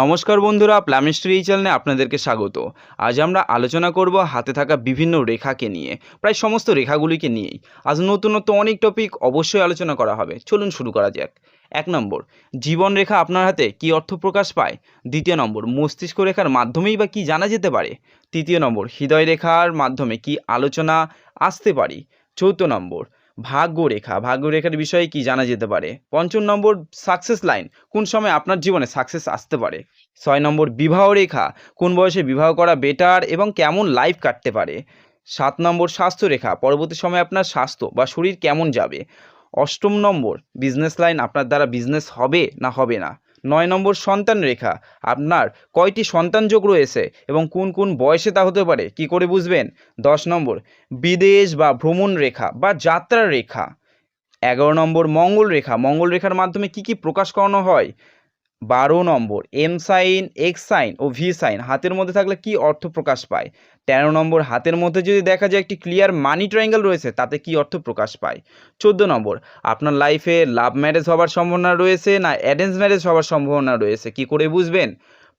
নমস্কার বন্ধুরা প্ল্যামিস্ট্রি এই চ্যানেলে আপনাদেরকে স্বাগত। আজ আমরা আলোচনা করব হাতে থাকা বিভিন্ন রেখাকে নিয়ে, প্রায় সমস্ত রেখাগুলিকে নিয়েই। আজ নতুনত্ব অনেক টপিক অবশ্যই আলোচনা করা হবে। চলুন শুরু করা যাক। এক নম্বর, জীবন রেখা আপনার হাতে কি অর্থ প্রকাশ পায়? দ্বিতীয় নম্বর, মস্তিষ্ক রেখার মাধ্যমেই বা কি জানা যেতে পারে? তৃতীয় নম্বর, হৃদয় রেখার মাধ্যমে কি আলোচনা আসতে পারি? চৌথ নম্বর ভাগ্য রেখা ভাগ্য রেখার বিষয়ে কি জানা যেতে পারে? পঞ্চম নম্বর সাকসেস লাইন কোন সময় আপনার জীবনে সাকসেস আসতে পারে? ছয় নম্বর, বিবাহ রেখা। কোন বয়সে বিবাহ করা বেটার এবং কেমন লাইফ কাটতে পারে? সাত নম্বর, স্বাস্থ্য রেখা। পরবর্তী সময়ে আপনার স্বাস্থ্য বা শরীর কেমন যাবে? অষ্টম নম্বর বিজনেস লাইন আপনার দ্বারা বিজনেস হবে না হবে না? নয় নম্বর সন্তান রেখা। আপনার কয়টি সন্তান যোগ রয়েছে এবং কোন কোন বয়সে তা হতে পারে? কি করে বুঝবেন? দশ নম্বর, বিদেশ বা ভ্রমণ রেখা বা যাত্রার রেখা। এগারো নম্বর, মঙ্গল রেখা। মঙ্গল রেখার মাধ্যমে কি কি প্রকাশ করানো হয়? বারো নম্বর এম সাইন এক্স সাইন ও ভি সাইন হাতের মধ্যে থাকলে কি অর্থ প্রকাশ পায়? তেরো নম্বর, হাতের মধ্যে যদি দেখা যায় একটি ক্লিয়ার মানি ট্রায়াঙ্গেল রয়েছে, তাতে কি অর্থ প্রকাশ পায়? চোদ্দ নম্বর, আপনার লাইফে লাভ ম্যারেজ হওয়ার সম্ভাবনা রয়েছে না অ্যারেঞ্জ ম্যারেজ হওয়ার সম্ভাবনা রয়েছে, কি করে বুঝবেন?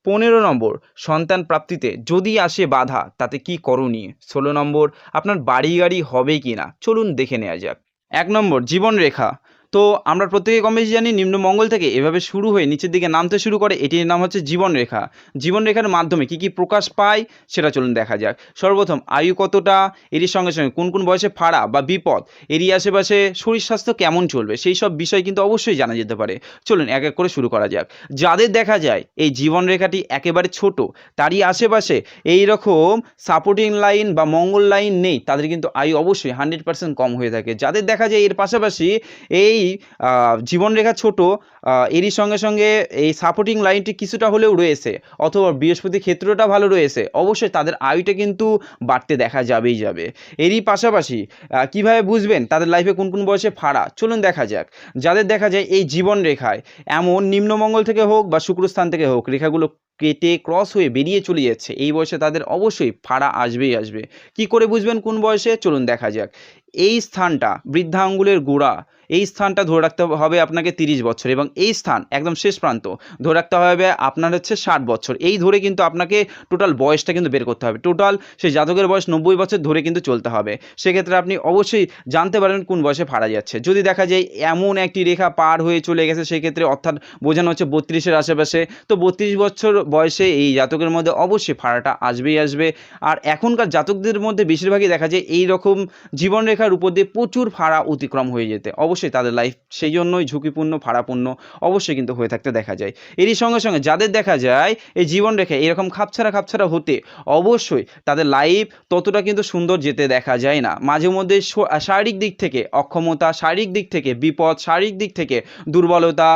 পনেরো নম্বর, সন্তান প্রাপ্তিতে যদি আসে বাধা, তাতে কি করণীয়? ষোলো নম্বর, আপনার বাড়ি গাড়ি হবে কি না চলুন দেখে নেওয়া যাক। এক নম্বর জীবন রেখা তো আমরা প্রত্যেকে কম বেশি জানি নিম্নমঙ্গল থেকে এভাবে শুরু হয়ে নিচের দিকে নামতে শুরু করে, এটির নাম হচ্ছে জীবন রেখা জীবন রেখার মাধ্যমে কি কি প্রকাশ পায় সেটা চলুন দেখা যাক। সর্বপ্রথম, আয়ু কতটা? এরই সঙ্গে সঙ্গে কোন কোন বয়সে ফাড়া বা বিপদ? এরই আশেপাশে শরীর স্বাস্থ্য কেমন চলবে? সেই সব বিষয় কিন্তু অবশ্যই জানা যেতে পারে। চলুন এক এক করে শুরু করা যাক। যাদের দেখা যায় এই জীবন রেখাটি একেবারে ছোট, তারই আশেপাশে এই রকম সাপোর্টিং লাইন বা মঙ্গল লাইন নেই, তাদের কিন্তু আয়ু অবশ্যই হান্ড্রেড পার্সেন্ট কম হয়ে থাকে। যাদের দেখা যায় এর পাশাপাশি এই জীবনরেখা ছোট এরই সঙ্গে সঙ্গে এই সাপোর্টিং লাইনটি কিছুটা হলেও রয়েছে, অথবা বৃহস্পতি ক্ষেত্রটা ভালো রয়েছে, অবশ্যই তাদের আয়ুটা কিন্তু বাড়তে দেখা যাবেই যাবে। এরই পাশাপাশি কীভাবে বুঝবেন তাদের লাইফে কোন কোন বয়সে ফাড়া? চলুন দেখা যাক। যাদের দেখা যায় এই জীবন রেখায় এমন নিম্নমঙ্গল থেকে হোক বা শুক্রস্থান থেকে হোক, রেখাগুলো কেটে ক্রস হয়ে বেরিয়ে চলে যাচ্ছে। এই বয়সে তাদের অবশ্যই ফাড়া আসবেই আসবে। কি করে বুঝবেন কোন বয়সে? চলুন দেখা যাক। এই স্থানটা বৃদ্ধা আঙ্গুলের গোড়া, এই স্থানটা ধরে রাখতে হবে আপনাকে তিরিশ বছর এবং এই স্থান একদম শেষ প্রান্ত, ধরে রাখতে হবে আপনার হচ্ছে ষাট বছর। এই ধরে কিন্তু আপনাকে টোটাল বয়সটা কিন্তু বের করতে হবে। টোটাল সেই জাতকের বয়স নব্বই বছর ধরে কিন্তু চলতে হবে। সেক্ষেত্রে আপনি অবশ্যই জানতে পারেন কোন বয়সে ফাড়া যাচ্ছে। যদি দেখা যায় এমন একটি রেখা পার হয়ে চলে গেছে, সেক্ষেত্রে অর্থাৎ বোঝানো হচ্ছে বত্রিশের আশেপাশে। তো বত্রিশ বছর বয়সে এই জাতকের মধ্যে অবশ্যই ফাড়াটা আসবেই আসবে। আর এখনকার জাতকদের মধ্যে বেশিরভাগই দেখা যায় এই রকম জীবনরেখার উপর দিয়ে প্রচুর ফাড়া অতিক্রম হয়ে যেতে। অবশ্যই তাদের লাইফ সেই জন্যই ঝুঁকিপূর্ণ ফাড়াপূর্ণ অবশ্যই কিন্তু হয়ে থাকতে দেখা যায়। এরই সঙ্গে সঙ্গে যাদের দেখা যায় এই জীবনরেখা এরকম খাপছাড়া খাপছাড়া হতে অবশ্যই তাদের লাইফ ততটা কিন্তু সুন্দর যেতে দেখা যায় না। মাঝে মধ্যে শারীরিক দিক থেকে অক্ষমতা, শারীরিক দিক থেকে বিপদ, শারীরিক দিক থেকে দুর্বলতা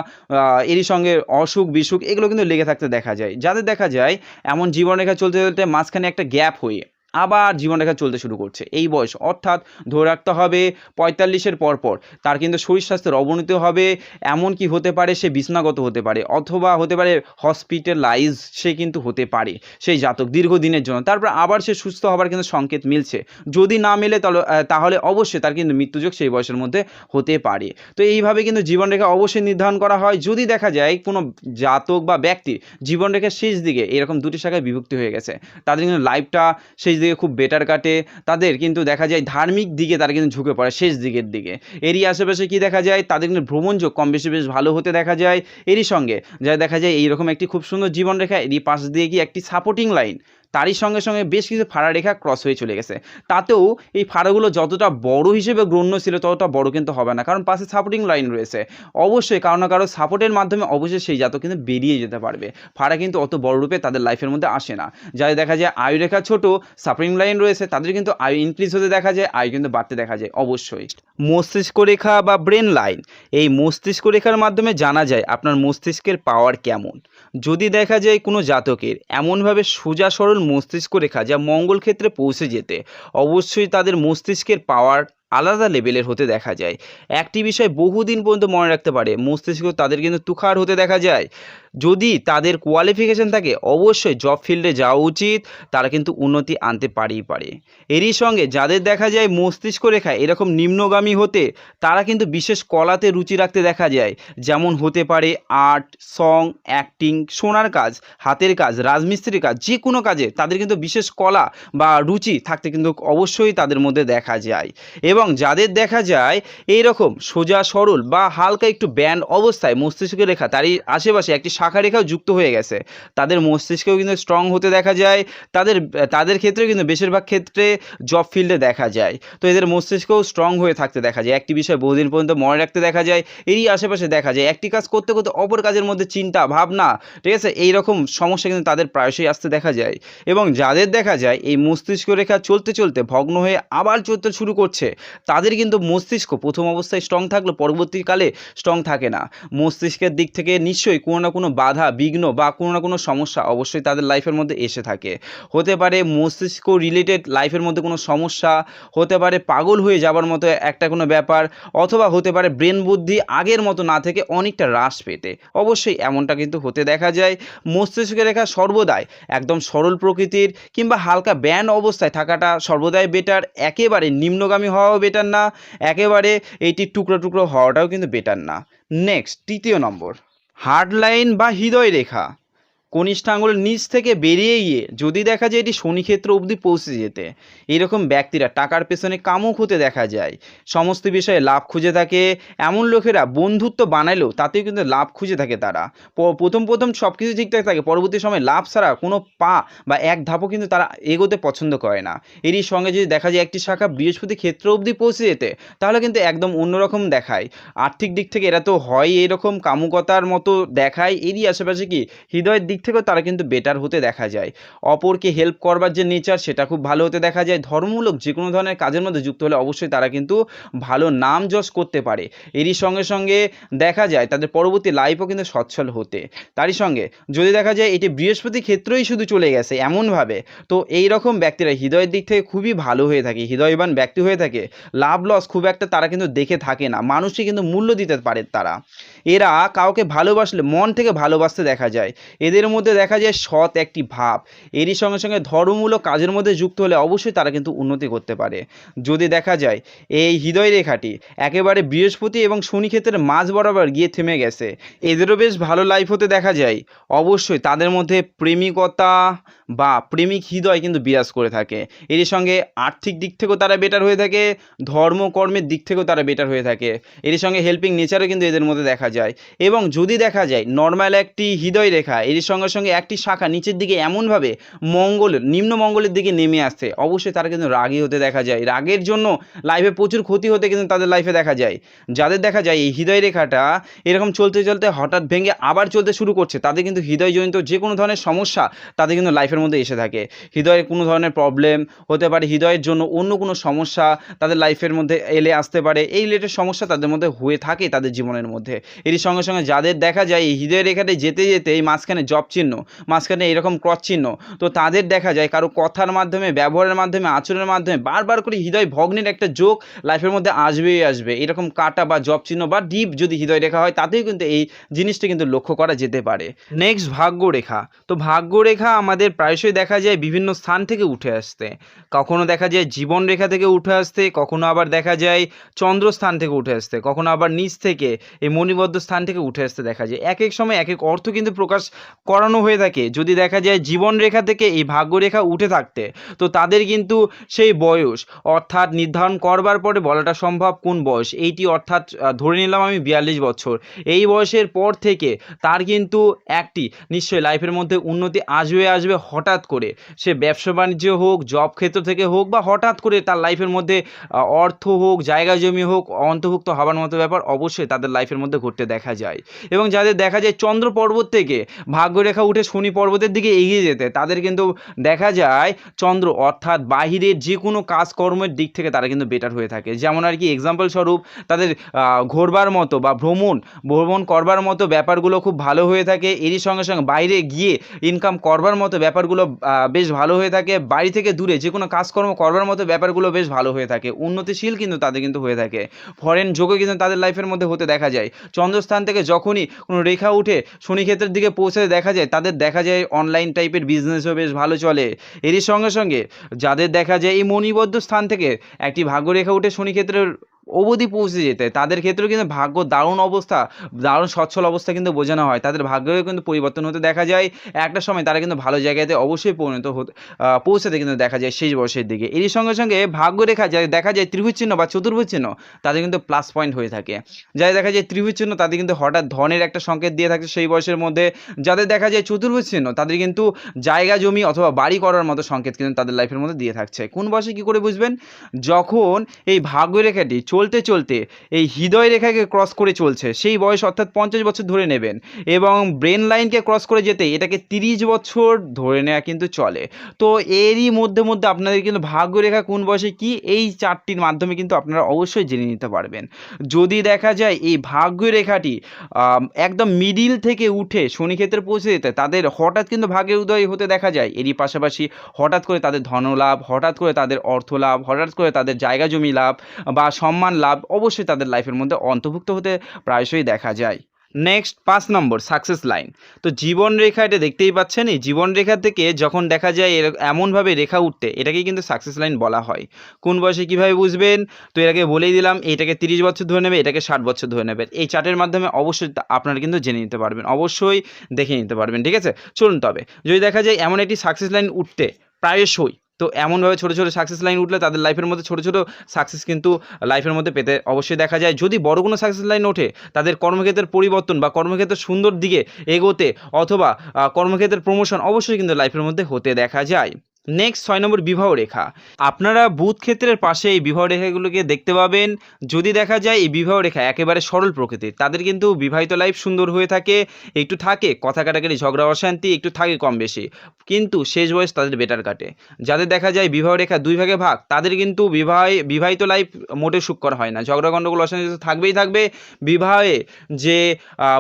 এরই সঙ্গে অসুখ বিসুখ এগুলো কিন্তু লেগে থাকতে দেখা যায়। যাদের দেখা যায় এমন জীবনরেখা চলতে চলতে মাঝখানে একটা গ্যাপ হয়ে আবার জীবনরেখা চলতে শুরু করছে। এই বয়স, অর্থাৎ ধরে রাখতে হবে পঁয়তাল্লিশের পর পর তার কিন্তু শরীর স্বাস্থ্যের অবনতি হবে, এমন কি হতে পারে সে বিছনাগত হতে পারে, অথবা হতে পারে হসপিটালাইজ সে কিন্তু হতে পারে সেই জাতক দীর্ঘদিনের জন্য। তারপর আবার সে সুস্থ হবার কিন্তু সংকেত মিলছে। যদি না মেলে তাহলে তাহলে অবশ্যই তার কিন্তু মৃত্যুযোগ সেই বয়সের মধ্যে হতে পারে। তো এইভাবে কিন্তু জীবনরেখা অবশ্যই নির্ধারণ করা হয়। যদি দেখা যায় কোনো জাতক বা ব্যক্তির জীবনরেখার শেষ দিকে এরকম দুটি শাখায় বিভক্তি হয়ে গেছে, তাদের কিন্তু লাইফটা শেষ দিকে খুব বেটার কাটে, তাদের কিন্তু দেখা যায় ধার্মিক দিকে তারা কিন্তু ঝুঁকে পড়ে, শেষ দিকের দিকে। এরই আশেপাশে কি দেখা যায়? তাদের কিন্তু ভ্রমণযোগ কম বেশি বেশ ভালো হতে দেখা যায়। এরই সঙ্গে যা দেখা যায় এইরকম একটি খুব সুন্দর জীবনরেখা, এরই পাশ দিয়ে কি একটি সাপোর্টিং লাইন তারই সঙ্গে সঙ্গে বেশ কিছু ফাড়া রেখা ক্রস হয়ে চলে গেছে। তাতেও এই ফাড়াগুলো যতটা বড় হিসেবে গণ্য ছিল, ততটা বড় কিন্তু হবে না। কারণ পাশে সাপোর্টিং লাইন রয়েছে। অবশ্যই কারও না কারও সাপোর্টের মাধ্যমে অবশ্যই সেই জাতক কিন্তু বেরিয়ে যেতে পারবে। ফাড়া কিন্তু অত বড় রূপে তাদের লাইফের মধ্যে আসে না। যাদের দেখা যায় আয়ু রেখা ছোট সাপোর্টিং লাইন রয়েছে, তাদের কিন্তু আয়ু ইনক্রিজ হতে দেখা যায়, আয়ু কিন্তু বাড়তে দেখা যায়, অবশ্যই। মস্তিষ্ক রেখা বা ব্রেন লাইন এই মস্তিষ্ক রেখার মাধ্যমে জানা যায় আপনার মস্তিষ্কের পাওয়ার কেমন। যদি দেখা যায় কোনো জাতকের এমনভাবে সোজা সরল মস্তিষ্ক রেখা যা মঙ্গল ক্ষেত্রে পৌঁছে যেতে। অবশ্যই তাদের মস্তিষ্কের পাওয়ার আলাদা লেভেলের হতে দেখা যায়। একটি বিষয় বহুদিন পর্যন্ত মনে রাখতে পারে, মস্তিষ্ক তাদের কিন্তু তুখার হতে দেখা যায়। যদি তাদের কোয়ালিফিকেশন থাকে, অবশ্যই জব ফিল্ডে যাওয়া উচিত, তারা কিন্তু উন্নতি আনতে পারেই পারে। এরই সঙ্গে যাদের দেখা যায় মস্তিষ্ক রেখা এরকম নিম্নগামী হতে, তারা কিন্তু বিশেষ কলাতে রুচি রাখতে দেখা যায়। যেমন হতে পারে আর্ট সং অ্যাক্টিং সোনার কাজ, হাতের কাজ, রাজমিস্ত্রির কাজ, যে কোনো কাজে তাদের কিন্তু বিশেষ কলা বা রুচি থাকতে কিন্তু অবশ্যই তাদের মধ্যে দেখা যায়। এবং যাদের দেখা যায় এই রকম সোজা সরল বা হালকা একটু ব্যান্ড অবস্থায় মস্তিষ্ক রেখা, তারই আশেপাশে একটি শাখা রেখাও যুক্ত হয়ে গেছে। তাদের মস্তিষ্কেও কিন্তু স্ট্রং হতে দেখা যায়, তাদের তাদের ক্ষেত্রে কিন্তু বেশিরভাগ ক্ষেত্রে জব ফিল্ডে দেখা যায়। তো এদের মস্তিষ্কও স্ট্রং হয়ে থাকতে দেখা যায়। একটি বিষয় বহুদিন পর্যন্ত মনে রাখতে দেখা যায়, এরই আশেপাশে দেখা যায়, একটি কাজ করতে করতে অপর কাজের মধ্যে চিন্তা, ভাবনা, ঠিক আছে? এই রকম সমস্যা কিন্তু তাদের প্রায়শই আসতে দেখা যায়। এবং যাদের দেখা যায়, এই মস্তিষ্ক রেখা চলতে চলতে ভগ্ন হয়ে আবার চলতে শুরু করছে, তাদের কিন্তু মস্তিষ্ক প্রথম অবস্থায় স্ট্রং থাকলেও পরবর্তীকালে স্ট্রং থাকে না। মস্তিষ্কের দিক থেকে নিশ্চয়ই কোনো না কোনো বাধা, বিঘ্ন বা কোনো না কোনো সমস্যা অবশ্যই তাদের লাইফের মধ্যে এসে থাকে। হতে পারে মস্তিষ্ক রিলেটেড লাইফের মধ্যে কোনো সমস্যা, হতে পারে পাগল হয়ে যাবার মতো একটা কোনো ব্যাপার, অথবা হতে পারে ব্রেন বুদ্ধি আগের মতো না থেকে অনেকটা হ্রাস পেতে। অবশ্যই এমনটা কিন্তু হতে দেখা যায়। মস্তিষ্কের রেখা সর্বদাই একদম সরল প্রকৃতির কিংবা হালকা ব্যান অবস্থায় থাকাটা সর্বদাই বেটার একেবারে নিম্নগামী হওয়াও বেটার না, একেবারে এইটি টুকরো টুকরো হওয়াটাও কিন্তু বেটার না। নেক্সট তৃতীয় নম্বর। হার্ড লাইন বা হৃদয় রেখা। কনিষ্ঠ আঙুলের নিচ থেকে বেরিয়ে গিয়ে যদি দেখা যায় এটি শনিক্ষেত্র অবধি পৌঁছে যেতে এরকম ব্যক্তিরা টাকার পেছনে কামুক হতে দেখা যায়। সমস্ত বিষয়ে লাভ খুঁজে থাকে, এমন লোকেরা বন্ধুত্ব বানাইলেও তাতেও কিন্তু লাভ খুঁজে থাকে তারা। প্রথম প্রথম সব কিছু ঠিকঠাক থাকে, পরবর্তী সময় লাভ ছাড়া কোনো পা বা এক ধাপও কিন্তু তারা এগোতে পছন্দ করে না। এরই সঙ্গে যদি দেখা যায় একটি শাখা বৃহস্পতি ক্ষেত্র অবধি পৌঁছে যেতে, তাহলে কিন্তু একদম অন্যরকম দেখায়। আর্থিক দিক থেকে এরা তো হয় এরকম কামুকতার মতো দেখায়, এরই আশেপাশে কি হৃদয়ের দিক থেকেও তারা কিন্তু বেটার হতে দেখা যায়। অপরকে হেল্প করবার যে নেচার সেটা খুব ভালো হতে দেখা যায়। ধর্মমূলক যে কোনো ধরনের কাজের মধ্যে যুক্ত হলে অবশ্যই তারা কিন্তু ভালো নাম যশ করতে পারে। এরই সঙ্গে সঙ্গে দেখা যায়, তাদের পরবর্তী লাইফও কিন্তু সচ্ছল হতে। তারই সঙ্গে যদি দেখা যায়, এটি বৃহস্পতি ক্ষেত্রেই শুধু চলে গেছে এমনভাবে, তো এই রকম ব্যক্তিরা হৃদয়ের দিক থেকে খুবই ভালো হয়ে থাকে, হৃদয়বান ব্যক্তি হয়ে থাকে। লাভ লস খুব একটা তারা কিন্তু দেখে থাকে না মানুষকে কিন্তু মূল্য দিতে পারে তারা। এরা কাউকে ভালোবাসলে, মন থেকে ভালোবাসতে দেখা যায়। এদের মধ্যে দেখা যায় সৎ একটি ভাব। এরই সঙ্গে সঙ্গে ধর্মমূলক কাজের মধ্যে যুক্ত হলে অবশ্যই তারা কিন্তু উন্নতি করতে পারে। যদি দেখা যায়, এই হৃদয় রেখাটি একেবারে বৃহস্পতি এবং শনি ক্ষেত্রের মাঝ বরাবর গিয়ে থেমে গেছে। এদেরও বেশ ভালো লাইফ হতে দেখা যায়। অবশ্যই তাদের মধ্যে প্রেমিকতা বা প্রেমিক হৃদয় কিন্তু বিরাজ করে থাকে। এর সঙ্গে আর্থিক দিক থেকেও তারা বেটার হয়ে থাকে, ধর্মকর্মের দিক থেকেও তারা বেটার হয়ে থাকে। এর সঙ্গে হেল্পিং নেচারও কিন্তু এদের মধ্যে দেখা যায়। এবং যদি দেখা যায় নর্মাল একটি হৃদয় রেখা এর সঙ্গে সঙ্গে সঙ্গে একটি শাখা নিচের দিকে এমনভাবে মঙ্গল, নিম্ন মঙ্গলের দিকে নেমে আসছে। অবশ্যই তারা কিন্তু রাগী হতে দেখা যায়। রাগের জন্য লাইফে প্রচুর ক্ষতি হতে কিন্তু তাদের লাইফে দেখা যায়। যাদের দেখা যায় এই হৃদয় রেখাটা এরকম চলতে চলতে হঠাৎ ভেঙে আবার চলতে শুরু করছে, তাদের কিন্তু হৃদয়জনিত যে কোনো ধরনের সমস্যা তাদের কিন্তু লাইফের মধ্যে এসে থাকে। হৃদয়ের কোনো ধরনের প্রবলেম হতে পারে, হৃদয়ের জন্য অন্য কোনো সমস্যা তাদের লাইফের মধ্যে এলে আসতে পারে, এই রিলেটেড সমস্যা তাদের মধ্যে হয়ে থাকে তাদের জীবনের মধ্যে। এরই সঙ্গে সঙ্গে যাদের দেখা যায় এই হৃদয় রেখাতে যেতে যেতে এই মাঝখানে জব চিহ্ন, মাঝখানে এরকম ক্রস চিহ্ন। তো তাদের দেখা যায় কারও কথার মাধ্যমে, ব্যবহারের মাধ্যমে, আচরণের মাধ্যমে বারবার করে হৃদয় ভগ্নের একটা যোগ লাইফের মধ্যে আসবেই আসবে। এরকম কাটা বা জব চিহ্ন বা ডিপ যদি হৃদয় রেখা হয়, তাতেই কিন্তু এই জিনিসটা কিন্তু লক্ষ্য করা যেতে পারে। নেক্সট ভাগ্য রেখা তো ভাগ্য রেখা আমাদের প্রায়শই দেখা যায় বিভিন্ন স্থান থেকে উঠে আসতে। কখনো দেখা যায় জীবন রেখা থেকে উঠে আসতে, কখনো আবার দেখা যায় চন্দ্রস্থান থেকে উঠে আসতে, কখনো আবার নিচ থেকে এই মণিবদ্ধ স্থান থেকে উঠে আসতে দেখা যায়। এক এক সময় এক এক অর্থ কিন্তু প্রকাশ করানো হয়ে থাকে। যদি দেখা যায় জীবন রেখা থেকে এই ভাগ্য রেখা উঠে থাকতে, তো তাদের কিন্তু সেই বয়স। অর্থাৎ নির্ধারণ করবার পরে বলাটা সম্ভব কোন বয়স? এইটি অর্থাৎ ধরে নিলাম আমি বিয়াল্লিশ বছর। এই বয়সের পর থেকে তার কিন্তু একটি, নিশ্চয়ই লাইফের মধ্যে উন্নতি আসবে আসবে হঠাৎ করে। সে ব্যবসা বাণিজ্য হোক জব ক্ষেত্র থেকে হোক বা হঠাৎ করে তার লাইফের মধ্যে অর্থ হোক, জায়গা জমি হোক, অন্তর্ভুক্ত হবার মতো ব্যাপার অবশ্যই তাদের লাইফের মধ্যে ঘটতে দেখা যায়। এবং যাদের দেখা যায় চন্দ্র পর্বত থেকে ভাগ্য ভাগ্যরেখা উঠে শনি পর্বতের দিকে এগিয়ে যেতে। তাদের কিন্তু দেখা যায় চন্দ্র অর্থাৎ বাহিরের যে কোনো কাজকর্মের দিক থেকে তারা কিন্তু বেটার হয়ে থাকে। যেমন আর কি এক্সাম্পল স্বরূপ তাদের ঘোরবার মতো বা ভ্রমণ ভ্রমণ করবার মতো ব্যাপারগুলো খুব ভালো হয়ে থাকে। এরই সঙ্গে সঙ্গে বাইরে গিয়ে ইনকাম করবার মতো ব্যাপারগুলো বেশ ভালো হয়ে থাকে। বাড়ি থেকে দূরে যে কোনো কাজকর্ম করবার মতো ব্যাপারগুলো বেশ ভালো হয়ে থাকে। উন্নতিশীল কিন্তু তাদের কিন্তু হয়ে থাকে। ফরেন যোগে কিন্তু তাদের লাইফের মধ্যে হতে দেখা যায়। চন্দ্রস্থান থেকে যখনই কোনো রেখা উঠে শনি ক্ষেত্রের দিকে পৌঁছাতে দেখা যায়, তাদের দেখা যায় অনলাইন টাইপের বিজনেসও বেশ ভালো চলে। এরই সঙ্গে সঙ্গে যাদের দেখা যায় এই মণিবদ্ধ স্থান থেকে একটি ভাগ্যরেখা উঠে শনি ক্ষেত্রের অবধি পৌঁছে যেতে। তাদের ক্ষেত্রেও কিন্তু ভাগ্য দারুণ অবস্থা, দারুণ সচ্ছল অবস্থা কিন্তু বোঝানো হয়। তাদের ভাগ্যেও কিন্তু পরিবর্তন হতে দেখা যায়। একটা সময় তারা কিন্তু ভালো জায়গাতে অবশ্যই পরিণত হতে পৌঁছাতে কিন্তু দেখা যায় শেষ বয়সের দিকে। এরই সঙ্গে সঙ্গে ভাগ্যরেখা যা দেখা যায় ত্রিভুজ বা চতুর্ভুজ চিহ্ন, তাদের কিন্তু প্লাস পয়েন্ট হয়ে থাকে। যাদের দেখা যায় ত্রিভুজ চিহ্ন, তাদের কিন্তু হঠাৎ ধনের একটা সংকেত দিয়ে থাকে সেই বয়সের মধ্যে। যাদের দেখা যায় চতুর্ভুজ চিহ্ন, তাদের কিন্তু জায়গা, জমি অথবা বাড়ি করার মতো সংকেত কিন্তু তাদের লাইফের মধ্যে দিয়ে থাকছে। কোন বয়সে কী করে বুঝবেন? যখন এই ভাগ্য ভাগ্যরেখাটি চলতে চলতে এই হৃদয় রেখাকে ক্রস করে চলছে। সেই বয়স অর্থাৎ পঞ্চাশ বছর ধরে নেবেন এবং ব্রেন লাইনকে ক্রস করে যেতে এটাকে তিরিশ বছর ধরে নেওয়া কিন্তু চলে। তো এরই মধ্যে মধ্যে আপনাদের কিন্তু ভাগ্যরেখা কোন বয়সে কি এই চারটির মাধ্যমে কিন্তু আপনারা অবশ্যই জেনে নিতে পারবেন। যদি দেখা যায় এই ভাগ্যরেখাটি একদম মিডিল থেকে উঠে শনিক্ষেত্রে পৌঁছে যেতে তাদের হঠাৎ কিন্তু ভাগ্যের উদয় হতে দেখা যায়। এরই পাশাপাশি হঠাৎ করে তাদের ধনলাভ, হঠাৎ করে তাদের অর্থ লাভ হঠাৎ করে তাদের জায়গা জমি লাভ বা সম্মান লাভ অবশ্যই তাদের লাইফের মধ্যে অন্তর্ভুক্ত হতে প্রায়শই দেখা যায়। নেক্সট পাঁচ নম্বর সাকসেস লাইন তো জীবন রেখা এটা দেখতেই পাচ্ছেন, এই জীবন রেখা থেকে যখন দেখা যায় এমনভাবে রেখা উঠতে, এটাকেই কিন্তু সাকসেস লাইন বলা হয়। কোন বয়সে কীভাবে বুঝবেন? তো এটাকে বলেই দিলাম, এটাকে তিরিশ বছর ধরে নেবে, এটাকে ষাট বছর ধরে নেবে। এই চার্টের মাধ্যমে অবশ্যই আপনারা কিন্তু জেনে নিতে পারবেন, অবশ্যই দেখে নিতে পারবেন, ঠিক আছে? চলুন তবে, যদি দেখা যায় এমন একটি সাকসেস লাইন উঠতে, প্রায়শই তো এমনভাবে ছোটো ছোটো সাকসেস লাইন উঠলে তাদের লাইফের মধ্যে ছোটো ছোটো সাকসেস কিন্তু লাইফের মধ্যে পেতে অবশ্যই দেখা যায়। যদি বড় কোনো সাকসেস লাইন ওঠে, তাদের কর্মক্ষেত্রের পরিবর্তন বা কর্মক্ষেত্রের সুন্দর দিকে এগোতে অথবা কর্মক্ষেত্রের প্রমোশন অবশ্যই কিন্তু লাইফের মধ্যে হতে দেখা যায়। নেক্সট ছয় নম্বর বিবাহ রেখা। আপনারা বুধ ক্ষেত্রের পাশে এই বিবাহ রেখাগুলোকে দেখতে পাবেন। যদি দেখা যায়, এই বিবাহ রেখা একেবারে সরল প্রকৃতির। তাদের কিন্তু বিবাহিত লাইফ সুন্দর হয়ে থাকে, একটু থাকে, কথা কাটাকাটি, ঝগড়া, অশান্তি, একটু থাকে কম বেশি। কিন্তু শেষ বয়স তাদের বেটার কাটে। যাদের দেখা যায়, বিবাহ রেখা দুই ভাগে ভাগ, তাদের কিন্তু বিবাহ, বিবাহিত লাইফ মোটেও সুখকর হয় না। ঝগড়া গণ্ডগোল অশান্তি থাকবেই থাকবে। বিবাহে যে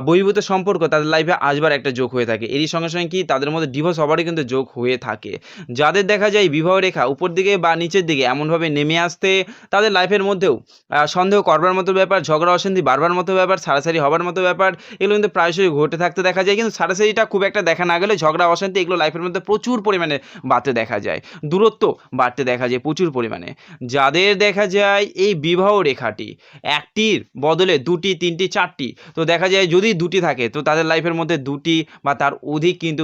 বহির্ভূত সম্পর্ক, তাদের লাইফে আসবার একটা যোগ হয়ে থাকে। এরই সঙ্গে সঙ্গে কি, তাদের মধ্যে ডিভোর্স হবারই কিন্তু যোগ হয়ে থাকে। যাদের দেখা যায় বিবাহ রেখা উপর দিকে বা নিচের দিকে এমনভাবে নেমে আসতে তাদের লাইফের মধ্যেও সন্দেহ করবার মতো ব্যাপার, ঝগড়া, অশান্তি বাড়বার মতো ব্যাপার সারাসারি হবার মতো ব্যাপার, এগুলো কিন্তু প্রায়শই ঘটে থাকতে দেখা যায়। কিন্তু সারাসারিটা খুব একটা দেখা না গেলে ঝগড়া, অশান্তি এগুলো লাইফের মধ্যে প্রচুর পরিমাণে বাড়তে দেখা যায়। দূরত্ব বাড়তে দেখা যায় প্রচুর পরিমাণে। যাদের দেখা যায় এই বিবাহ রেখাটি একটির বদলে দুটি, তিনটি, চারটি, তো দেখা যায় যদি দুটি থাকে, তো তাদের লাইফের মধ্যে দুটি বা তার অধিক কিন্তু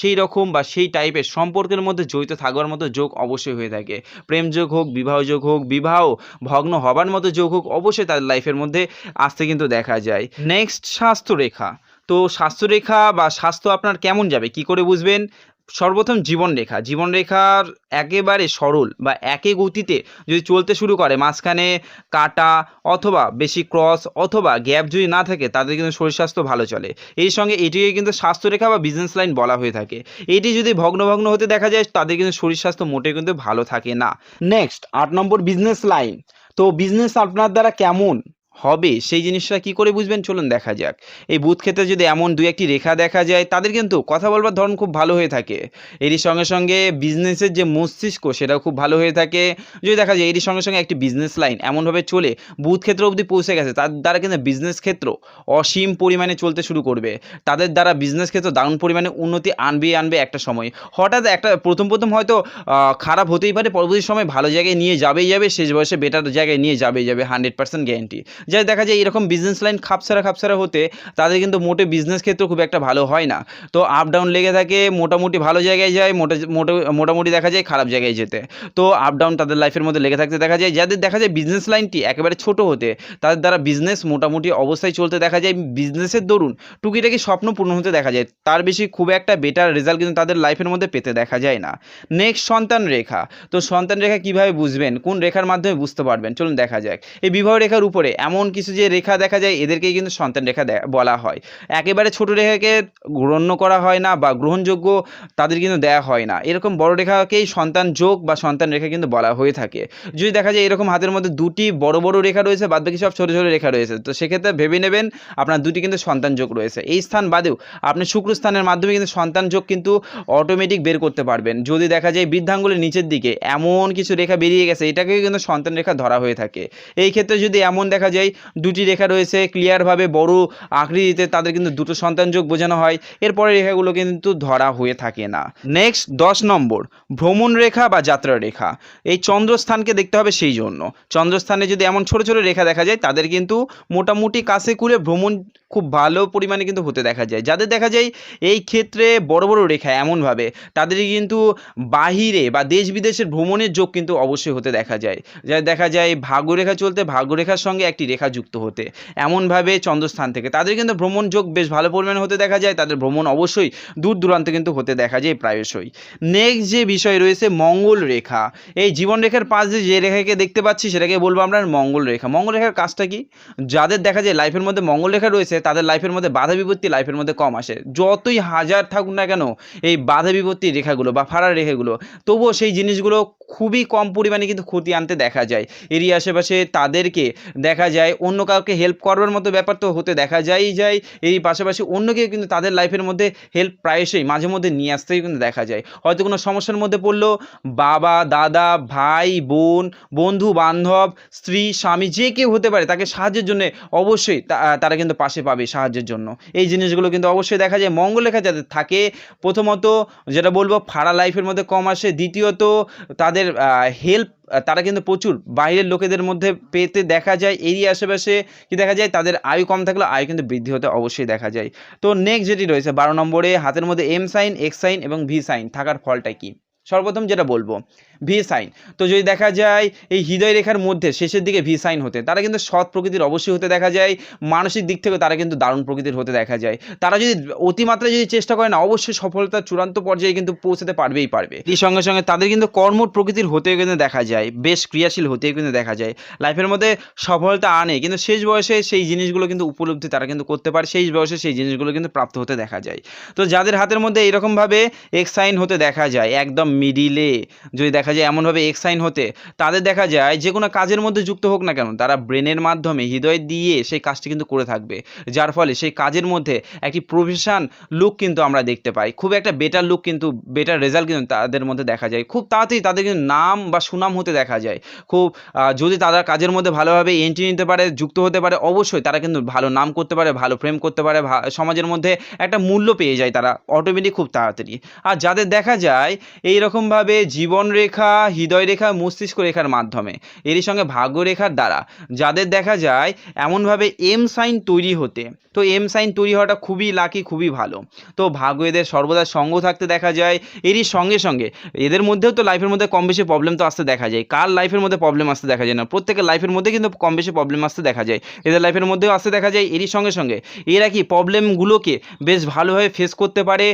সেই রকম বা সেই টাইপের সম্পর্কের মধ্যে জড়িত থাকবার মতো যোগ অবশ্যই হয়ে থাকে। প্রেম যোগ হোক, বিবাহ যোগ হোক, বিবাহ, ভগ্ন হবার মতো যোগ হোক, অবশ্যই তার লাইফের মধ্যে আসতে কিন্তু দেখা যায়। নেক্সট স্বাস্থ্য রেখা তো স্বাস্থ্যরেখা বা স্বাস্থ্য আপনার কেমন যাবে? কি করে বুঝবেন? সর্বপ্রথম জীবনরেখা। জীবনরেখার একেবারে সরল বা একই গতিতে যদি চলতে শুরু করে, মাঝখানে কাটা অথবা বেশি ক্রস অথবা গ্যাপ যদি না থাকে তাদের কিন্তু শরীর স্বাস্থ্য ভালো চলে। এই সঙ্গে এটিকে কিন্তু স্বাস্থ্যরেখা বা বিজনেস লাইন বলা হয়ে থাকে। এটি যদি ভগ্ন ভগ্ন হতে দেখা যায় তাদের কিন্তু শরীর স্বাস্থ্য মোটে কিন্তু ভালো থাকে না। নেক্সট আট নম্বর বিজনেস লাইন তো বিজনেস আপনার দ্বারা কেমন? হবে? সেই জিনিসটা কি করে বুঝবেন? চলুন দেখা যাক। এই বুথ ক্ষেত্রে যদি এমন দুই একটি রেখা দেখা যায়, তাদের কিন্তু কথা বলবার ধরন খুব ভালো হয়ে থাকে। এরই সঙ্গে সঙ্গে বিজনেসের যে মস্তিষ্ক, সেটাও খুব ভালো হয়ে থাকে। যদি দেখা যায়, এরই সঙ্গে সঙ্গে একটি বিজনেস লাইন এমনভাবে চলে, বুথ ক্ষেত্র অবধি পৌঁছে গেছে, তার দ্বারা কিন্তু বিজনেস ক্ষেত্র অসীম পরিমাণে চলতে শুরু করবে। তাদের দ্বারা বিজনেস ক্ষেত্র দারুণ পরিমাণে উন্নতি আনবে আনবে একটা সময়। হঠাৎ একটা প্রথম প্রথম হয়তো খারাপ হতেই পারে, পরবর্তী সময় ভালো জায়গায় নিয়ে যাবেই যাবে, শেষ বয়সে বেটার জায়গায় নিয়ে যাবেই যাবে হান্ড্রেড পার্সেন্ট গ্যারেন্টি যাই দেখা যায় এরকম বিজনেস লাইন খাপসারা খাপসারা হতে তাদের কিন্তু মোটে বিজনেস ক্ষেত্র খুব একটা ভালো হয় না। তো আপ ডাউন লেগে থাকে, মোটামুটি ভালো জায়গায় যায়, মোটা- মোটামুটি দেখা যায় খারাপ জায়গায় যেতে। তো আপ ডাউন তাদের লাইফের মধ্যে লেগে থাকতে দেখা যায়, যাদের দেখা যায় বিজনেস লাইনটি একেবারে ছোট হতে, তাদের দ্বারা বিজনেস মোটামুটি অবস্থায় চলতে দেখা যায় বিজনেসের দরুন টুকিটাকি স্বপ্ন পূর্ণ হতে দেখা যায়, তার বেশি খুব একটা বেটার রেজাল্ট কিন্তু তাদের লাইফের মধ্যে পেতে দেখা যায় না। নেক্সট সন্তান রেখা। তো সন্তান রেখা কীভাবে বুঝবেন? কোন রেখার মাধ্যমে বুঝতে পারবেন? চলুন দেখা যাক। এই বিবাহ রেখার উপরে এমন কিছু যে রেখা দেখা যায়, এদেরকেই কিন্তু সন্তান রেখা বলা হয়। একেবারে ছোট রেখাকে গণ্য করা হয় না বা গ্রহণযোগ্য তাদের কিন্তু দেয়া হয় না। এরকম বড় রেখাকেই সন্তান যোগ বা সন্তান রেখা কিন্তু বলা হয়ে থাকে। যদি দেখা যায় এরকম হাতের মধ্যে দুটি বড় বড় রেখা রয়েছে বাদ বাকি সব ছোটো ছোটো রেখা রয়েছে, তো সেক্ষেত্রে ভেবে নেবেন আপনার দুটি কিন্তু সন্তান যোগ রয়েছে। এই স্থান বাদেও আপনি শুক্র স্থানের মাধ্যমে কিন্তু সন্তান যোগ কিন্তু অটোমেটিক বের করতে পারবেন। যদি দেখা যায় বৃদ্ধাঙ্গুলের নিচের দিকে এমন কিছু রেখা বেরিয়ে গেছে এটাকে কিন্তু সন্তান রেখা ধরা হয়ে থাকে। এই ক্ষেত্রে যদি এমন দেখা যায় দুটি রেখা রয়েছে ক্লিয়ারভাবে বড় আকৃতিতে তাদের কিন্তু দুটো সন্তান যোগ বোঝানো হয়। এরপরে রেখাগুলো কিন্তু ধরা হয়ে থাকে না। নেক্সট দশ নম্বর, ভ্রমণ রেখা বা যাত্রা রেখা। এই চন্দ্রস্থানকে দেখতে হবে সেই জন্য। চন্দ্রস্থানে যদি এমন ছোট ছোট রেখা দেখা যায়, তাদের কিন্তু মোটামুটি কাছে কুলে ভ্রমণ খুব ভালো পরিমাণে কিন্তু হতে দেখা যায়। যাদের দেখা যায় এই ক্ষেত্রে বড় বড় রেখা এমনভাবে তাদের কিন্তু বাহিরে বা দেশ বিদেশের ভ্রমণের যোগ কিন্তু অবশ্যই হতে দেখা যায়। যা দেখা যায় ভাগ্যরেখা চলতে ভাগ্যরেখার সঙ্গে একটি রেখা যুক্ত হতে। এমনভাবে চন্দ্রস্থান থেকে। তাদের কিন্তু ভ্রমণ যোগ বেশ ভালো পরিমাণে হতে দেখা যায়। তাদের ভ্রমণ অবশ্যই দূর দূরান্ত কিন্তু হতে দেখা যায় প্রায়শই। নেক্সট যে বিষয় রয়েছে, মঙ্গল রেখা। এই জীবন রেখার পাশ যে রেখাকে দেখতে পাচ্ছি, সেটাকে বলব আমরা মঙ্গল রেখা। মঙ্গল রেখার কাজটা কি? যাদের দেখা যায় লাইফের মধ্যে মঙ্গল রেখা রয়েছে তাদের লাইফের মধ্যে বাধা বিপত্তি লাইফের মধ্যে কম আসে। যতই হাজার থাকুক না কেন, এই বাধা বিপত্তি রেখাগুলো বা ফাড়ার রেখাগুলো, তবুও সেই জিনিসগুলো খুবই কম পরিমাণে কিন্তু ক্ষতি আনতে দেখা যায়। এরই আশেপাশে তাদেরকে দেখা যায়, অন্য কাউকে হেল্প করবার মতো ব্যাপার তো হতে দেখা যায়ই যায়। এই পাশাপাশি অন্য কেউ কিন্তু তাদের লাইফের মধ্যে হেল্প প্রায়শই মাঝে মধ্যে নিয়ে আসতেই কিন্তু দেখা যায়। হয়তো কোনো সমস্যার মধ্যে পড়ল, বাবা, দাদা, ভাই, বোন, বন্ধু, বান্ধব, স্ত্রী, স্বামী, যে কেউ হতে পারে, তাকে সাহায্যের জন্য অবশ্যই তারা কিন্তু পাশে পাবে সাহায্যের জন্য। এই জিনিসগুলো কিন্তু অবশ্যই দেখা যায়। মঙ্গল রেখা যাদের থাকে, প্রথমত যেটা বলব ফাড়া লাইফের মধ্যে কম আসে। দ্বিতীয়ত, তাদের হেল্প তারা কিন্তু প্রচুর। বাইরের লোকেদের মধ্যে পেতে দেখা যায়, এরই আশেপাশে কি দেখা যায়, তাদের আয়ু কম থাকলে আয়ু কিন্তু বৃদ্ধি হতে অবশ্যই দেখা যায়। তো নেক্সট যেটি রয়েছে, বারো নম্বরে, হাতের মধ্যে এম সাইন এক্স সাইন এবং ভি সাইন থাকার ফলটা কি? সর্বপ্রথম যেটা বলব ভি সাইন তো যদি দেখা যায় এই হৃদয় রেখার মধ্যে শেষের দিকে ভি সাইন হতে, তারা কিন্তু সৎ প্রকৃতির অবশ্যই হতে দেখা যায়, মানসিক দিক থেকে তারা কিন্তু দারুণ প্রকৃতির হতে দেখা যায়। তারা যদি অতিমাত্রায় যদি চেষ্টা করে না, অবশ্যই সফলতার চূড়ান্ত পর্যায়ে কিন্তু পৌঁছাতে পারবেই পারবে। এই সঙ্গে সঙ্গে তাদের কিন্তু কর্ম প্রকৃতির হতেও কিন্তু দেখা যায়, বেশ ক্রিয়াশীল হতেও কিন্তু দেখা যায়। লাইফের মধ্যে সফলতা আনে, কিন্তু শেষ বয়সে সেই জিনিসগুলো কিন্তু উপলব্ধি তারা কিন্তু করতে পারে সেই বয়সে সেই জিনিসগুলো কিন্তু প্রাপ্ত হতে দেখা যায়। তো যাদের হাতের মধ্যে এরকমভাবে এক্স সাইন হতে দেখা যায়, একদম মিডিলে যদি দেখা যায় এমনভাবে এক্সাইন হতে, তাদের দেখা যায় যে কোনো কাজের মধ্যে যুক্ত হোক না কেন, তারা ব্রেনের মাধ্যমে হৃদয় দিয়ে সেই কাজটি কিন্তু করে থাকবে। যার ফলে সেই কাজের মধ্যে একটি প্রফেশন লুক কিন্তু আমরা দেখতে পাই। খুব একটা বেটার লুক কিন্তু বেটার রেজাল্ট কিন্তু তাদের মধ্যে দেখা যায়। খুব তাড়াতাড়ি তাদের কিন্তু নাম বা সুনাম হতে দেখা যায়। খুব যদি তারা কাজের মধ্যে ভালোভাবে এন্ট্রি নিতে পারে, যুক্ত হতে পারে, অবশ্যই তারা কিন্তু ভালো নাম করতে পারে, ভালো প্রেম করতে পারে সমাজের মধ্যে একটা মূল্য পেয়ে যায় তারা অটোমেটিক খুব তাড়াতাড়ি। আর যাদের দেখা যায়, এই রকমভাবে জীবন রেখা হৃদয় রেখা মস্তিষ্ক রেখার মাধ্যমে, এরই সঙ্গে ভাগ্য রেখার দ্বারা। যাদের দেখা যায়, এমনভাবে এম সাইন তৈরি হতে। তো এম সাইন তৈরি হওয়াটা খুবই লাকি খুবই ভালো। তো ভাগ্য এদের সর্বদা সঙ্গ থাকতে দেখা যায়, এরই সঙ্গে সঙ্গে এদের মধ্যেও তো লাইফের মধ্যে কম বেশি প্রবলেম তো আসতে দেখা যায়। কার লাইফের মধ্যে প্রবলেম আসতে দেখা যায় না। প্রত্যেকের লাইফের মধ্যে কিন্তু কম বেশি প্রবলেম আসতে দেখা যায়। এদের লাইফের মধ্যেও আসতে দেখা যায়, এরই সঙ্গে সঙ্গে এরা কি প্রবলেমগুলোকে বেশ ভালোভাবে ফেস করতে পারে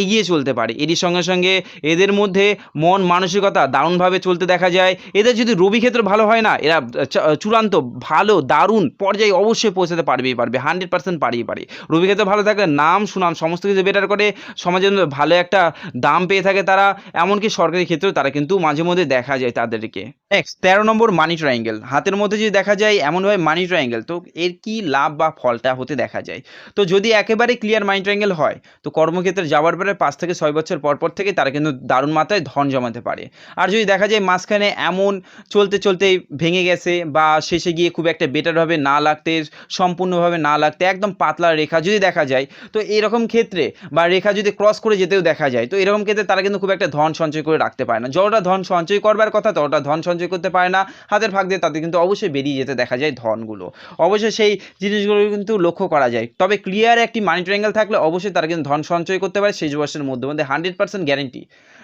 এগিয়ে চলতে পারে। এরই সঙ্গে সঙ্গে এদের মধ্যে মন, মানসিকতা দারুণভাবে চলতে দেখা যায়। এদের যদি রবি ক্ষেত্র ভালো হয় না, এরা চূড়ান্ত, ভালো, দারুণ পর্যায়ে অবশ্যই পৌঁছাতে পারবেই পারবে হান্ড্রেড পার্সেন্ট পারিয়ে পারে। রবি ক্ষেত্রে ভালো থাকলে নাম, সুনাম, সমস্ত কিছু বেটার করে, সমাজের ভালো একটা দাম পেয়ে থাকে তারা, এমনকি সরকারি ক্ষেত্রেও তারা কিন্তু মাঝে মধ্যে দেখা যায় তাদেরকে। নেক্সট তেরো নম্বর মানি ট্রায়াঙ্গেল হাতের মধ্যে যদি দেখা যায় এমনভাবে মানি ট্রায়াঙ্গেল তো এর কি লাভ বা ফলটা হতে দেখা যায়? তো যদি একেবারে ক্লিয়ার মানি ট্রায়াঙ্গেল হয়, তো কর্মক্ষেত্রে যাওয়ার পরে পাঁচ থেকে ছয় বছর পর পর থেকে তারা কিন্তু দারুণ মাত্রায় ধন জমাতে পারে। আর যদি দেখা যায় মাঝখানে এমন চলতে চলতে ভেঙে গেছে বা শেষে গিয়ে খুব একটা বেটারভাবে না লাগতে, সম্পূর্ণভাবে না লাগতে একদম পাতলা রেখা যদি দেখা যায়, তো এরকম ক্ষেত্রে বা রেখা যদি ক্রস করে যেতেও দেখা যায়, তো এরকম ক্ষেত্রে তারা কিন্তু খুব একটা ধন সঞ্চয় করে রাখতে পারে না। যতটা ধন সঞ্চয় করবার কথা, ততটা ধন সঞ্চয় করতে পারে না। হাতের ফাঁক দিয়ে তাদের কিন্তু অবশ্যই বেরিয়ে যেতে দেখা যায় ধনগুলো। অবশ্যই সেই জিনিসগুলো কিন্তু লক্ষ্য করা যায়। তবে ক্লিয়ার একটি মানি ট্রায়াঙ্গেল থাকলে অবশ্যই তারা কিন্তু ধন সঞ্চয় করতে পারে, শেষ বর্ষের মধ্যে। মধ্যে হান্ড্রেড পার্সেন্ট গ্যারেন্টি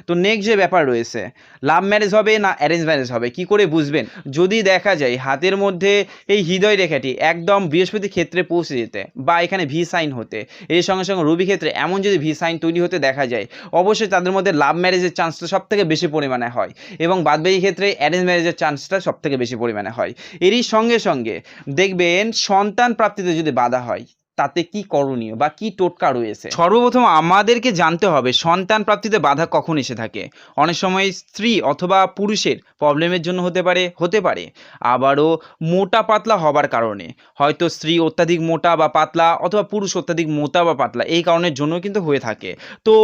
তো নেক্সট যে ব্যাপার রয়েছে লাভ ম্যারেজ হবে না অ্যারেঞ্জ ম্যারেজ হবে? কি করে বুঝবেন? যদি দেখা যায় হাতের মধ্যে এই হৃদয় রেখাটি একদম বৃহস্পতি ক্ষেত্রে পৌঁছে যেতে বা এখানে ভি সাইন হতে, এর সঙ্গে সঙ্গে রবি ক্ষেত্রে এমন যদি ভি সাইন তৈরি হতে দেখা যায়, অবশ্যই তাদের মধ্যে লাভ ম্যারেজের চান্সটা সব থেকে বেশি পরিমাণে হয় এবং বাদবাকি ক্ষেত্রে অ্যারেঞ্জ ম্যারেজের চান্সটা সব থেকে বেশি পরিমাণে হয়। এরই সঙ্গে সঙ্গে দেখবেন সন্তান প্রাপ্তিতে যদি বাধা হয় তাতে কি করণীয় বা কি টোটকা রয়েছে? সর্বপ্রথম আমাদেরকে জানতে হবে, সন্তান প্রাপ্তিতে বাধা কখন এসে থাকে? অনেক সময় স্ত্রী অথবা পুরুষের প্রবলেমের জন্য হতে পারে হতে পারে। আবারও মোটা পাতলা হবার কারণে। হয়তো স্ত্রী অত্যাধিক মোটা বা পাতলা অথবা পুরুষ অত্যাধিক মোটা বা পাতলা, এই কারণের জন্য কিন্তু হয়ে থাকে। তো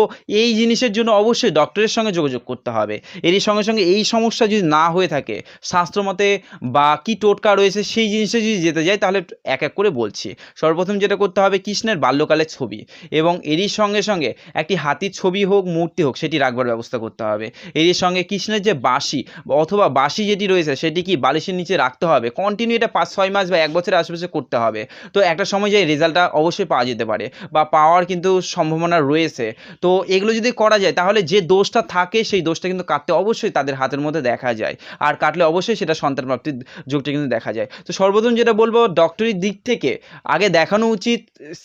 এই জিনিসের জন্য অবশ্যই ডক্টরের সঙ্গে যোগাযোগ করতে হবে। এরই সঙ্গে সঙ্গে এই সমস্যা যদি না হয়ে থাকে শাস্ত্রমতে বা কি টোটকা রয়েছে সেই জিনিসে যদি যেতে যায় তাহলে এক এক করে বলছি। সর্বপ্রথম যেটা করতে হবে কৃষ্ণের বাল্যকালের ছবি এবং এরই সঙ্গে সঙ্গে একটি হাতির ছবি হোক, মূর্তি হোক, সেটি রাখবার ব্যবস্থা করতে হবে। এরই সঙ্গে কৃষ্ণের যে বাঁশি অথবা বাঁশি যেটি রয়েছে, সেটি কি বালিশের নিচে রাখতে হবে? কন্টিনিউ এটা পাঁচ, ছয় মাস বা এক বছরের আশেপাশে করতে হবে। তো একটা সময় যে রেজাল্টটা অবশ্যই পাওয়া যেতে পারে বা পাওয়ার কিন্তু সম্ভাবনা রয়েছে। তো এগুলো যদি করা যায়, তাহলে যে দোষটা থাকে, সেই দোষটা কিন্তু কাটতে অবশ্যই তাদের হাতের মধ্যে দেখা যায়। আর কাটলে অবশ্যই সেটা সন্তান প্রাপ্তির যোগটা কিন্তু দেখা যায়। তো সর্বপ্রথম যেটা বলব ডক্টরির দিক থেকে আগে দেখানো উচিত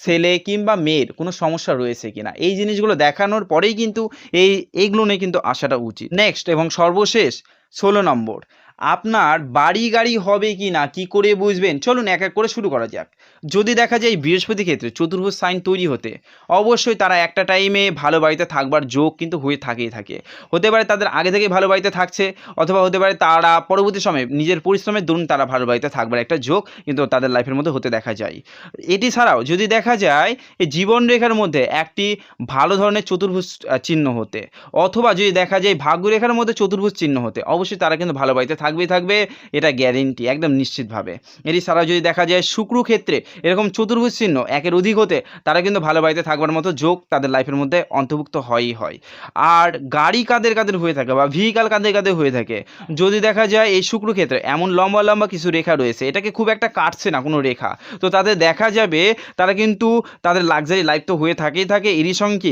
ছেলে কিংবা মেয়ের কোনো সমস্যা রয়েছে কিনা? এই জিনিসগুলো দেখানোর পরেই কিন্তু এই এইগুলো নিয়ে কিন্তু আসাটা উচিত। নেক্সট এবং সর্বশেষ, ষোলো নম্বর। আপনার বাড়ি গাড়ি হবে কি না কী করে বুঝবেন? চলুন এক এক করে শুরু করা যাক। যদি দেখা যায় বৃহস্পতি ক্ষেত্রে চতুর্ভুজ সাইন তৈরি হতে, অবশ্যই তারা একটা টাইমে ভালো বাড়িতে থাকবার যোগ কিন্তু হয়ে থাকেই থাকে। হতে পারে তাদের আগে থেকে ভালো বাড়িতে থাকছে, অথবা হতে পারে তারা পরবর্তী সময়ে নিজের পরিশ্রমের দরুন তারা ভালো বাড়িতে থাকবার একটা যোগ কিন্তু তাদের লাইফের মধ্যে হতে দেখা যায়। এটি ছাড়াও যদি দেখা যায়, এই জীবন রেখার মধ্যে একটি ভালো ধরনের চতুর্ভুজ চিহ্ন হতে, অথবা যদি দেখা যায় ভাগ্যরেখার মধ্যে চতুর্ভুজ চিহ্ন হতে, অবশ্যই তারা কিন্তু ভালো বাড়িতে থাকবেই থাকবে, এটা গ্যারেন্টি একদম নিশ্চিতভাবে। এটি ছাড়াও যদি দেখা যায় শুক্র ক্ষেত্রে এরকম চতুর্ভুজ চিহ্ন একের অধিক হতে তারা কিন্তু ভালো বাড়িতে থাকবার মতো যোগ তাদের লাইফের মধ্যে অন্তর্ভুক্ত হয়ই হয়। আর গাড়ি কাদের কাদের হয়ে থাকে বা ভেহিকাল কাদের কাদের হয়ে থাকে, যদি দেখা যায় এই শুক্র ক্ষেত্রে এমন লম্বা লম্বা কিছু রেখা রয়েছে, এটাকে খুব একটা কাটছে না কোনো রেখা, তো তাদের দেখা যাবে তারা কিন্তু তাদের লাক্সারি লাইফ তো হয়ে থাকেই থাকে, এরই সঙ্গে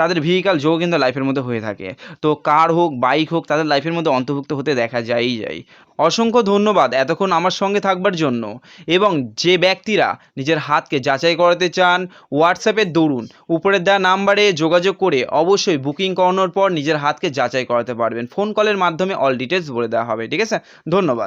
তাদের ভেহিকাল যোগ কিন্তু লাইফের মধ্যে হয়ে থাকে। তো কার হোক বাইক হোক, তাদের লাইফের মধ্যে অন্তর্ভুক্ত হতে দেখা যায়ই যায় অসংখ্য ধন্যবাদ এতক্ষণ আমার সঙ্গে থাকবার জন্য। এবং যে ব্যক্তিরা নিজের হাতকে যাচাই করাতে চান হোয়াটসঅ্যাপে দরুন উপরের দেওয়া নাম্বারে যোগাযোগ করে অবশ্যই বুকিং করানোর পর নিজের হাতকে যাচাই করাতে পারবেন। ফোন কলের মাধ্যমে অল ডিটেলস বলে দেওয়া হবে, ঠিক আছে? ধন্যবাদ।